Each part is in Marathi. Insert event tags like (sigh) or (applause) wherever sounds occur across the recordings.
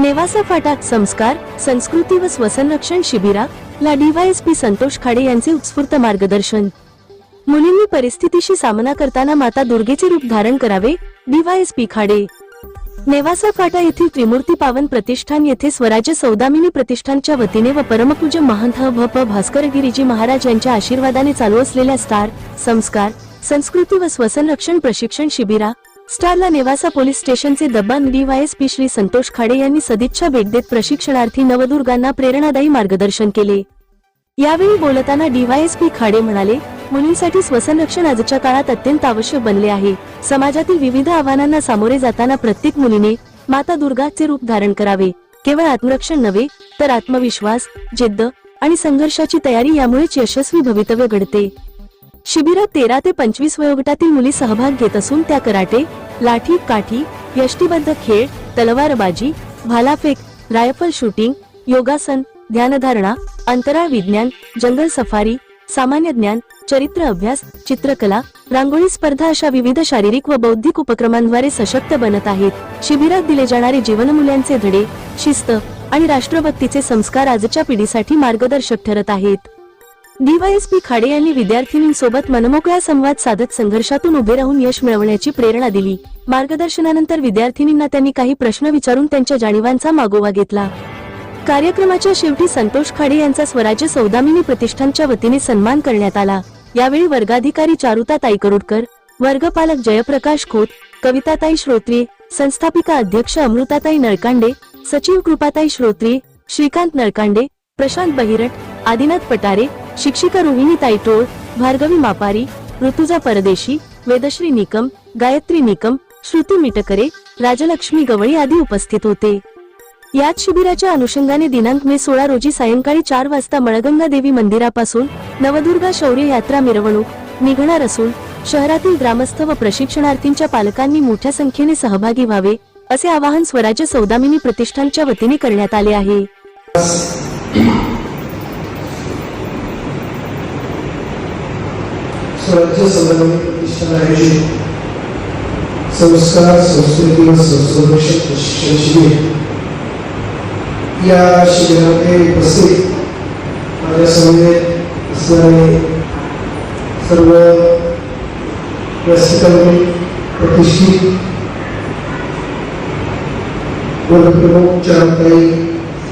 नेवासा फाटात संस्कार संस्कृती व स्वसंरक्षण शिबिरा ला डीवायएसपी संतोष खाडे यांचे उत्स्फूर्त मार्गदर्शन. मुलींनी परिस्थितीशी सामना करताना माता दुर्गेचे रूप धारण करावे डीवायएसपी खाडे. नेवासा फाटा येथील त्रिमूर्ती पावन प्रतिष्ठान येथे स्वराज्य सौदामिनी प्रतिष्ठानच्या वतीने व परमपूज महंत भ प भास्करगिरीजी महाराज यांच्या आशीर्वादाने चालू असलेल्या स्टार संस्कार संस्कृती व स्वसंरक्षण प्रशिक्षण शिबिरा स्टारला नेवासा पोलीस स्टेशनचे दब्बान डीवायएसपी श्री संतोष खाडे यांनी सदिच्छा भेट देत प्रशिक्षणार्थी नवदुर्गांना प्रेरणादायी मार्गदर्शन केले. यावेळी बोलताना डीवायएसपी खाडे म्हणाले मुलींसाठी स्वसंरक्षण आजच्या काळात अत्यंत आवश्यक बनले आहे. समाजातील विविध आव्हानांना सामोरे जाताना प्रत्येक मुलीने माता दुर्गाचे रूप धारण करावे. केवळ आत्मरक्षण नव्हे तर आत्मविश्वास जिद्द आणि संघर्षाची तयारी यामुळेच यशस्वी भवितव्य घडते. शिबिरात तेरा ते पंचवीस वयोगटातील मुली सहभाग घेत असून त्या कराटे लाठी काठी यष्टीबद्ध खेळ तलवारबाजी भालाफेक रायफल शूटिंग योगासन ध्यानधारणा अंतराळ विज्ञान जंगल सफारी सामान्य ज्ञान चरित्र अभ्यास चित्रकला रांगोळी स्पर्धा अशा विविध शारीरिक व बौद्धिक उपक्रमांद्वारे सशक्त बनत आहेत. शिबिरात दिले जाणारे जीवनमूल्यांचे धडे शिस्त आणि राष्ट्रभक्तीचे संस्कार आजच्या पिढीसाठी मार्गदर्शक ठरत आहेत. डीवायएसपी खाडे यांनी विद्यार्थिनींसोबत मनमोकळा संवाद साधत संघर्षातून उभे राहून यश मिळवण्याची प्रेरणा दिली. मार्गदर्शनानंतर विद्यार्थिनींना त्यांनी काही प्रश्न विचारून त्यांच्या जाणीवांचा मागोवा घेतला. कार्यक्रमाच्या शेवटी संतोष खाडे यांचा स्वराज्य सौदामिनी प्रतिष्ठानच्या वतीने सन्मान करण्यात आला. यावेळी वर्गाधिकारी चारुता ताईकरुडकर वर्गपालक जयप्रकाश खोत कविताताई श्रोत्री संस्थापिका अध्यक्ष अमृताताई नळकांडे सचिव कृपाताई श्रोत्री श्रीकांत नळकांडे प्रशांत बहिरट आदिनाथ पटारे शिक्षिका रोहिणी ताईटोळ भार्गवी मापारी ऋतुजा परदेशी वेदश्री निकम गायत्री निकम श्रुती मिटकरे राजलक्ष्मी गवळी आदी उपस्थित होते. याच शिबिराच्या अनुषंगाने दिनांक मे सोळा रोजी सायंकाळी चार वाजता मळगंगा देवी मंदिरापासून नवदुर्गा शौर्य यात्रा मिरवणूक निघणार असून शहरातील ग्रामस्थ व प्रशिक्षणार्थींच्या पालकांनी मोठ्या संख्येने सहभागी व्हावे असे आवाहन स्वराज्य सौदामिनी प्रतिष्ठानच्या वतीने करण्यात आले आहे. (clears throat) स्वराज्य संबंधी प्रतिष्ठान आयोजित संस्कार संस्कृती व संस्कृती प्रशिक्षण शिबिर. या शिबिरामध्ये उपस्थित माझ्या समवेत असणारे सर्व व्यासपीठावरील प्रतिष्ठित वर्गप्रमुख चारताई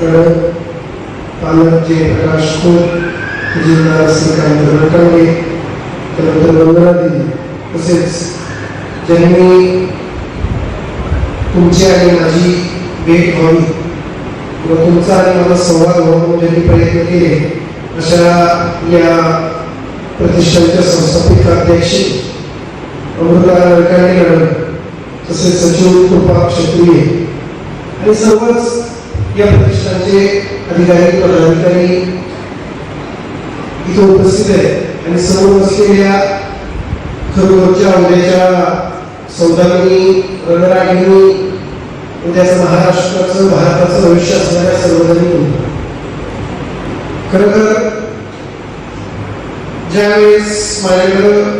कडक पालक जे प्रकाश खोत तहसीलदार श्रीकांत रटांगे त्यानंतर वंदना दिली तसेच ज्यांनी तुमची आणि माझी भेट व्हावी किंवा तुमचा आणि माझा संवाद व्हावा ज्यांनी प्रयत्न केले अशा या प्रतिष्ठानच्या संस्थापित अध्यक्ष अमृता नरकाणे तसेच सचिव कृपा क्षत्रिय आणि सर्वच या प्रतिष्ठानचे अधिकारी पदाधिकारी इथे उपस्थित आहेत आणि समोर असलेल्या खरोखरच्या उद्याच्या सौदामिनी रणरागिनी उद्याचं महाराष्ट्राचं भारताचं भविष्य असणाऱ्या सर्वजणी खरं तर ज्यावेळेस माझ्याकडं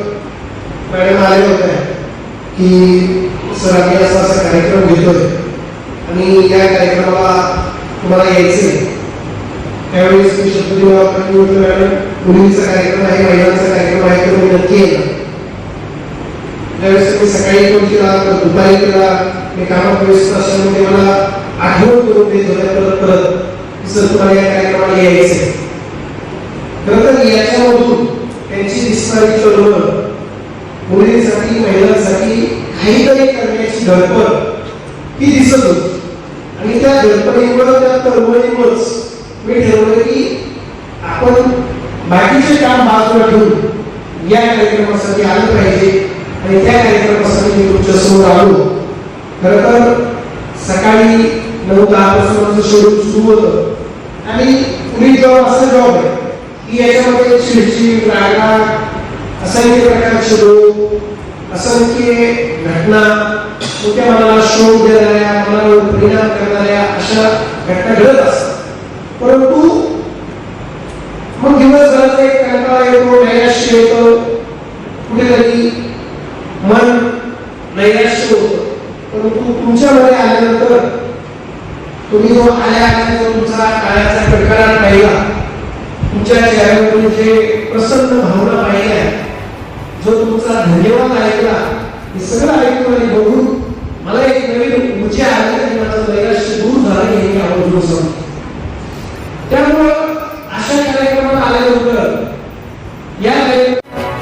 मॅडम आले होत्या की सर आम्ही असा असा कार्यक्रम घेतोय आणि या कार्यक्रमाला तुम्हाला यायचंय त्यावेळेस मी शब्ददेव वापरली म्हटलं मॅडम मुलींचा कार्यक्रम आहे महिलांचा कार्यक्रम आहे तर मी नक्की येणार त्यावेळेस मी सकाळी फोन केला तर दुपारी केला. मी कामात व्यस्त असल्यामुळे मला आठवण करून ते जोड्या परत परत. सर तुम्हाला या कार्यक्रमाला यायचंय खरं तर याच्यामधून त्यांची दिसणारी चळवळ मुलींसाठी महिलांसाठी काहीतरी करण्याची धडपड ही दिसत होती. आणि त्या धडपडीमुळं त्या तळमळीमुळंच मी ठरवलं की आपण बाकीचे काम बाजूला ठेवून या कार्यक्रमासाठी आलं पाहिजे आणि त्या कार्यक्रमासाठी मी तुमच्यासमोर आलो. खरं तर सकाळी नऊ दहा पासून माझं शेड्यूल सुरू होतं. आणि पुढील जॉब असा जॉब आहे की याच्यामध्ये चिडचिड रागा असंख्य प्रकारचे रोग असंख्य घटना मोठ्या मनाला शोध देणाऱ्या मनावर परिणाम करणाऱ्या अशा घटना घडत असतात. परंतु मग दिवसभराचा एक कंटाळा येतो नैराश्य येतो. कुठेतरी मन नैराश्य होत. परंतु तुमच्यामध्ये आल्यानंतर तुम्ही जो आल्या आल्या तुमचा काळाचा प्रकारात पाहिला तुमच्या चेहऱ्यावरून जे प्रसन्न भावना पाहिल्या जो तुमचा धन्यवाद ऐकला हे सगळं ऐकून आणि बघून